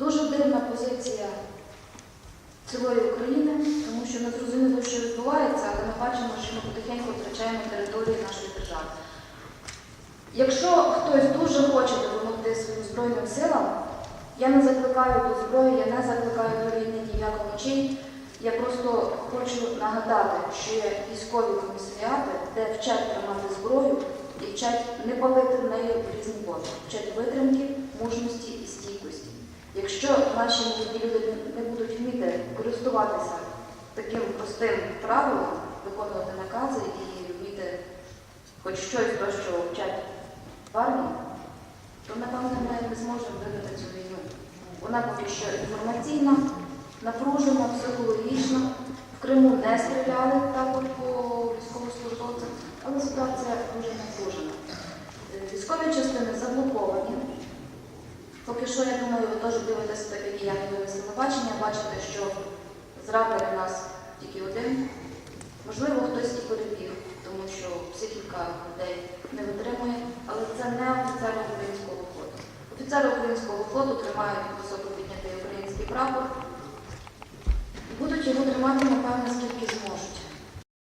Дуже дивна позиція цілої України, тому що не зрозуміло, що відбувається, але ми бачимо, що ми потихеньку втрачаємо території нашої держави. Якщо хтось дуже хоче допомогти своїм Збройним силам, я не закликаю до зброї, я не закликаю до війни ні в якому чині. Я просто хочу нагадати, що є військові комісаріати, де вчать тримати зброю і вчать не палити в неї різні боки, вчать витримки. Якщо наші молоді люди не будуть вміти користуватися таким простим правилом, виконувати накази і вміти хоч щось то, що вчать в армії, то напевно ми не зможемо виграти цю війну. Вона поки що інформаційна, напружена, психологічна. В Криму не стріляли також по військовослужбовцям, але ситуація дуже напружена. Е, Військові частини. Поки що, я думаю, ви теж дивитеся, так як і я не дивилася телебачення, бачите, що зрадник у нас тільки один. Можливо, хтось і перебіг, тому що психіка людей не витримує, але це не офіцери українського флоту. Офіцери українського флоту тримають високо піднятий український прапор будуть його тримати, напевно, скільки.